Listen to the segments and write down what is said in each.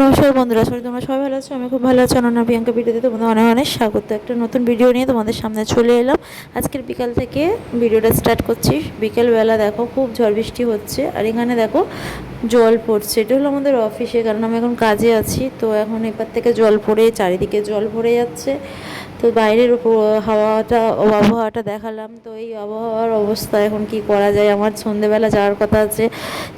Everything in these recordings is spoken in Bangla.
নমস্কার বন্ধুরা সরি তোমরা সবাই ভালো আছো, আমি খুব ভালো আছি। অনন্যা প্রিয়াঙ্কা ভিডিওতে তোমাদের অনেক অনেক স্বাগত। একটা নতুন ভিডিও নিয়ে তোমাদের সামনে চলে এলাম। আজকের বিকাল থেকে ভিডিওটা স্টার্ট করছি। বিকেলবেলা দেখো, খুব ঝড় বৃষ্টি হচ্ছে। আর এখানে দেখো, জল পড়ছে। এটা হলো আমাদের অফিসে কারণ আমি এখন কাজে আছি। তো এখন এপার থেকে জল পড়ে, চারিদিকে জল ভরে যাচ্ছে। তো বাইরের হাওয়াটা, আবহাওয়াটা দেখালাম। তো এই আবহাওয়ার অবস্থা এখন কি করা যায়? আমার সন্ধেবেলা যাওয়ার কথা আছে,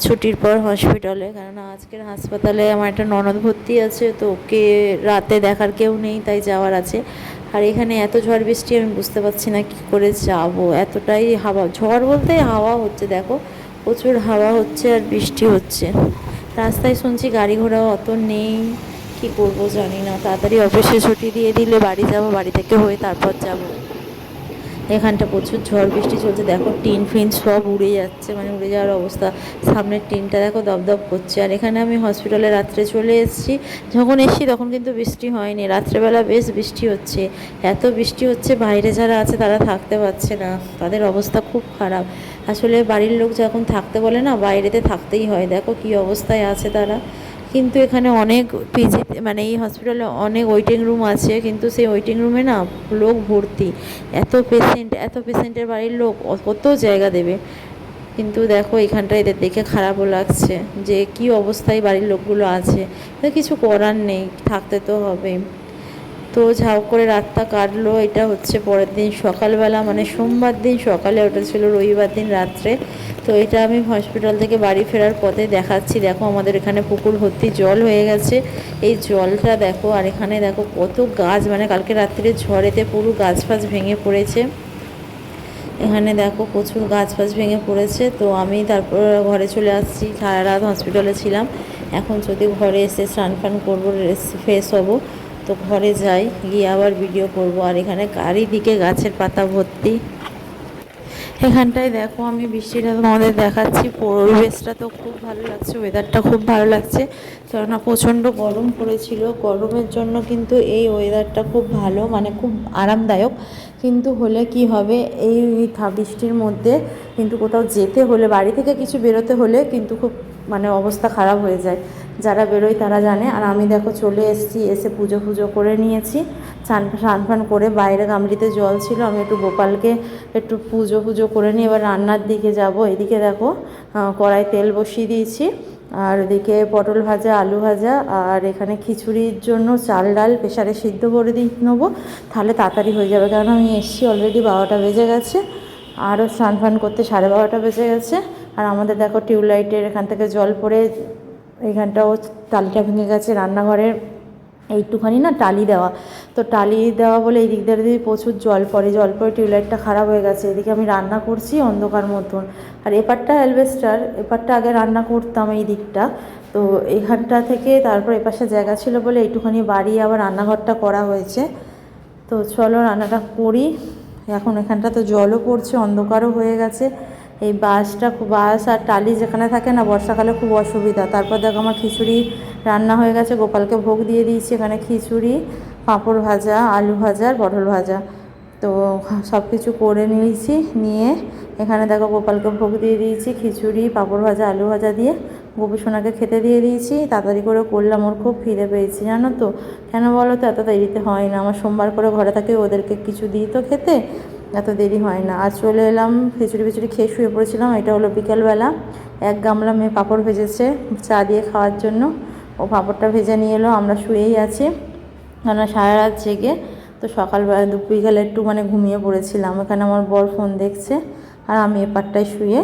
ছুটির পর হসপিটালে। কারণ আজকের হাসপাতালে আমার একটা ননদ ভর্তি আছে, তো ওকে রাতে দেখার কেউ নেই, তাই যাওয়ার আছে। আর এখানে এত ঝড় বৃষ্টি, আমি বুঝতে পারছি না কি করে যাব। এতটাই হাওয়া, ঝড় বলতে হাওয়া হচ্ছে, দেখো। প্রচুর হাওয়া হচ্ছে আর বৃষ্টি হচ্ছে। রাস্তায় শুনছি গাড়ি ঘোড়া অত নেই। কি করব জানি না। তাড়াতাড়ি অফিসে ছুটি দিয়ে দিলে বাড়ি যাব, বাড়ি থেকে হয়ে তারপর যাব। এখানটা প্রচুর ঝড়, বৃষ্টি চলছে। দেখো টিন ফিন সব উড়ে যাচ্ছে মানে উড়ে যাওয়ার অবস্থা। সামনের টিনটা দেখো দপদপ করছে। আর এখানে আমি হসপিটালে রাত্রে চলে এসেছি। যখন এসেছি তখন কিন্তু বৃষ্টি হয়নি। রাত্রেবেলা বেশ বৃষ্টি হচ্ছে। এত বৃষ্টি হচ্ছে, বাইরে যারা আছে তারা থাকতে পারছে না। তাদের অবস্থা খুব খারাপ। আসলে বাড়ির লোক যখন থাকতে বলে না, বাইরেতে থাকতেই হয়। দেখো কী অবস্থায় আছে তারা। কিন্তু এখানে অনেক পিজি মানে এই হসপিটালে অনেক ওয়েটিং রুম আছে, কিন্তু সেই ওয়েটিং রুমে না লোক ভর্তি। এত পেশেন্ট এত পেশেন্টের বাড়ির লোক কত জায়গা দেবে? কিন্তু দেখো এখানটা এদের দেখে খারাপও লাগছে যে কি অবস্থায় বাড়ির লোকগুলো আছে। কিছু করার নেই, থাকতে তো হবে তো ঝাউ করে রাতটা কাটলো। এটা হচ্ছে পরের দিন সকালবেলা মানে সোমবার দিন সকালে ওটা ছিল, রবিবার দিন রাত্রে। তো এটা আমি হসপিটাল থেকে বাড়ি ফেরার পথে দেখাচ্ছি। দেখো আমাদের এখানে পুকুর ভর্তি জল হয়ে গেছে। এই জলটা দেখো, আর এখানে দেখো কত গাছ মানে কালকে রাত্রে ঝড়েতে পুরো গাছ ফাছ ভেঙে পড়েছে। এখানে দেখো প্রচুর গাছ ফাছ ভেঙে পড়েছে। তো আমি তারপর ঘরে চলে আসছি, সারা রাত হসপিটালে ছিলাম। এখন যদি ঘরে এসে স্নান ফান করব ফ্রেশ হব তো ঘরে যাই, গিয়ে আবার ভিডিও করব। আর এখানে চারিদিকে গাছের পাতা ভর্তি। এখানটায় দেখো আমি বৃষ্টিটা তোমাদের দেখাচ্ছি। পরিবেশটা তো খুব ভালো লাগছে ওয়েদারটা খুব ভালো লাগছে। কেননা প্রচণ্ড গরম পড়েছিল। গরমের জন্য কিন্তু এই ওয়েদারটা খুব ভালো মানে খুব আরামদায়ক। কিন্তু হলে কি হবে? এই বৃষ্টির মধ্যে কিন্তু কোথাও যেতে হলে, বাড়ি থেকে কিছু বেরোতে হলে কিন্তু খুব মানে অবস্থা খারাপ হয়ে যায়। যারা বেরোয় তারা জানে। আর আমি দেখো চলে এসেছি, এসে পুজো ফুজো করে নিয়েছি। চান, স্নান ফান করে বাইরে গামলিতে জল ছিল, আমি একটু গোপালকে একটু পুজো ফুজো করে নিয়ে এবার রান্নার দিকে যাব। এদিকে দেখো কড়াই তেল বসিয়ে দিয়েছি। আর ওদিকে পটল ভাজা, আলু ভাজা, আর এখানে খিচুড়ির জন্য চাল ডাল প্রেশারে সিদ্ধ করে দিয়ে নেব। তাহলে তাড়াতাড়ি হয়ে যাবে, কারণ আমি এসেছি অলরেডি বারোটা বেজে গেছে। আরও স্নান ফান করতে সাড়ে বারোটা বেজে গেছে। আর আমাদের দেখো টিউবলাইটের এখান থেকে জল পড়ে এইখানটাও টালিটা ভেঙে গেছে রান্নাঘরের, এইটুখানি না টালি দেওয়া। তো টালি দেওয়া বলে এই দিক দিয়ে প্রচুর জল পড়ে জল পড়ে টিউবলাইটটা খারাপ হয়ে গেছে। এদিকে আমি রান্না করছি অন্ধকার মতন। আর এপারটা অ্যালবেস্টার, এপারটা আগে রান্না করতাম এই দিকটা। তো এখানটা থেকে তারপর এপাশে জায়গা ছিল বলে এইটুখানি বাড়ি আবার রান্নাঘরটা করা হয়েছে। তো চলো রান্নাটা করি। এখন এখানটা তো জলও পড়ছে, অন্ধকারও হয়ে গেছে। এই বাসটা খুব বাস আর টালি যেখানে থাকে না, বর্ষাকালে খুব অসুবিধা। তারপর দেখো আমার খিচুড়ি রান্না হয়ে গেছে। গোপালকে ভোগ দিয়ে দিয়েছি এখানে খিচুড়ি, পাঁপড় ভাজা, আলু ভাজা আর পটল ভাজা। তো সব কিছু করে নিয়েছি, নিয়ে এখানে দেখো গোপালকে ভোগ দিয়ে দিয়েছি খিচুড়ি, পাঁপড় ভাজা, আলু ভাজা দিয়ে। গোপী সোনাকে খেতে দিয়ে দিয়েছি, তাড়াতাড়ি করে করলাম, ওর খুব ফিরে পেয়েছি, জানো তো। কেন বলো তো, এত দেরিতে হয় না। আমার সোমবার করে ঘরে থাকে, ওদেরকে কিছু দিই তো খেতে। এত দেরি হয় না। আর চলে এলাম, খিচুড়ি ফিচুড়ি খেয়ে শুয়ে পড়েছিলাম, এটা হলো বিকেলবেলা। এক গামলা মেয়ে পাঁপড় ভেজেছে চা দিয়ে খাওয়ার জন্য। ও পাঁপড়টা ভেজে নিয়ে এলো, আমরা শুয়েই আছি। কেননা সারা রাত জেগে তো সকালবেলা বিকালে একটু মানে ঘুমিয়ে পড়েছিলাম। এখানে আমার বর ফোন দেখছে আর আমি এপারটায় শুয়ে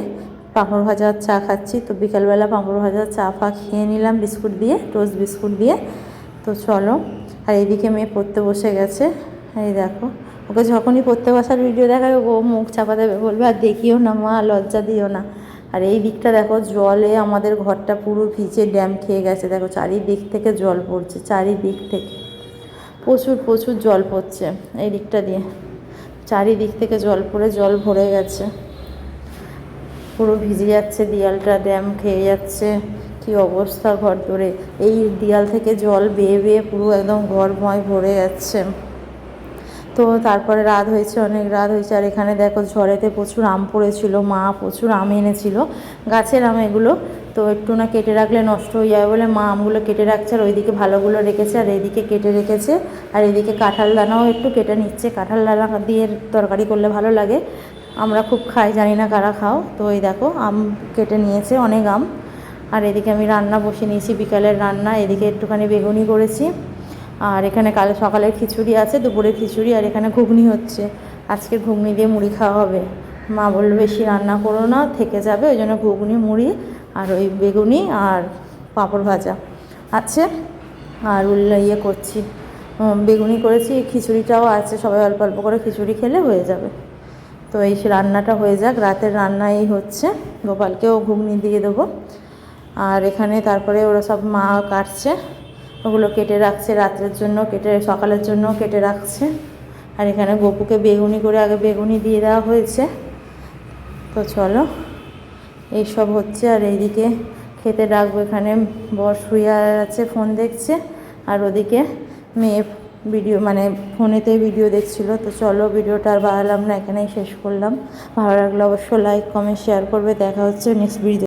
পাঁপড় ভাজার চা খাচ্ছি। তো বিকালবেলা পাঁপড় ভাজার চা ফা খেয়ে নিলাম, বিস্কুট দিয়ে, টোস্ট বিস্কুট দিয়ে। তো চলো, আর এইদিকে মেয়ে পড়তে বসে গেছে। এই দেখো। ওকে যখনই পড়তে বসার ভিডিও দেখাবে, ও মুখ চাপা দেবে, বলবে, আর দেখিও না মা, লজ্জা দিও না। আর এই দিকটা দেখো, জলে আমাদের ঘরটা পুরো ভিজে ড্যাম খেয়ে গেছে। দেখো, চারিদিক থেকে জল পড়ছে, চারিদিক থেকে। প্রচুর প্রচুর জল পড়ছে এই দিকটা দিয়ে। চারিদিক থেকে জল পড়ে, জল ভরে গেছে। পুরো ভিজে যাচ্ছে, দেয়ালটা ড্যাম খেয়ে যাচ্ছে। কি অবস্থা ঘর ধরে এই দেয়াল থেকে জল বেয়ে বেয়ে পুরো একদম ঘরময় ভরে যাচ্ছে। তো তারপরে রাত হয়েছে, অনেক রাত হয়েছে। আর এখানে দেখো ঝড়েতে প্রচুর আম পড়েছিল, মা প্রচুর আম এনেছিল, গাছের আম এগুলো। তো একটু না কেটে রাখলে নষ্ট হয়ে যাবে বলে মা আমগুলো কেটে রাখছে, আর ওইদিকে ভালোগুলো রেখেছে, আর এইদিকে কেটে রেখেছে। আর এদিকে কাঁঠাল দানাও একটু কেটে নিচ্ছে। কাঁঠাল দানা দিয়ে তরকারি করলে ভালো লাগে। আমরা খুব খাই, জানি না কারা খাও। তো এই দেখো, আম কেটে নিয়েছে অনেক আম। আর এদিকে আমি রান্না বসে নিয়েছি, বিকালের রান্না। এদিকে একটুখানি বেগুনি করেছি। আর এখানে কাল সকালের খিচুড়ি আছে, দুপুরের খিচুড়ি, আর এখানে ঘুগনি হচ্ছে। আজকে ঘুগনি দিয়ে মুড়ি খাওয়া হবে। মা বলল, বেশি রান্না করো না, থেকে যাবে। ওই জন্য ঘুগনি, মুড়ি আর ওই বেগুনি আর পাঁপড় ভাজা। আছে, আর উল্লা ইয়ে করছি। বেগুনি করেছি, খিচুড়িটাও আছে, সবাই অল্প অল্প করে খিচুড়ি খেলে হয়ে যাবে। তো এই রান্নাটা হয়ে যাক, রাতের রান্না এই হচ্ছে। গোপালকেও ঘুগনি দিয়ে দেবো। আর এখানে তারপরে ওরা সব মা কাটছে। ওগুলো কেটে রাখছে রাত্রের জন্য, কেটে সকালের জন্য কেটে রাখছে। আর এখানে গপুকে বেগুনি করে আগে বেগুনি দিয়ে দেওয়া হয়েছে। তো চলো, এইসব হচ্ছে। আর এইদিকে খেতে রাখব এখানে। বর শুয়ে আছে, ফোন দেখছে। আর ওদিকে মেয়ে ভিডিও মানে ফোনেতে ভিডিও দেখছিল। তো চলো ভিডিওটা আর বাড়ালাম না, এখানেই শেষ করলাম। ভালো লাগলে অবশ্যই লাইক কমেন্ট শেয়ার করবে। দেখা হচ্ছে নেক্সট ভিডিও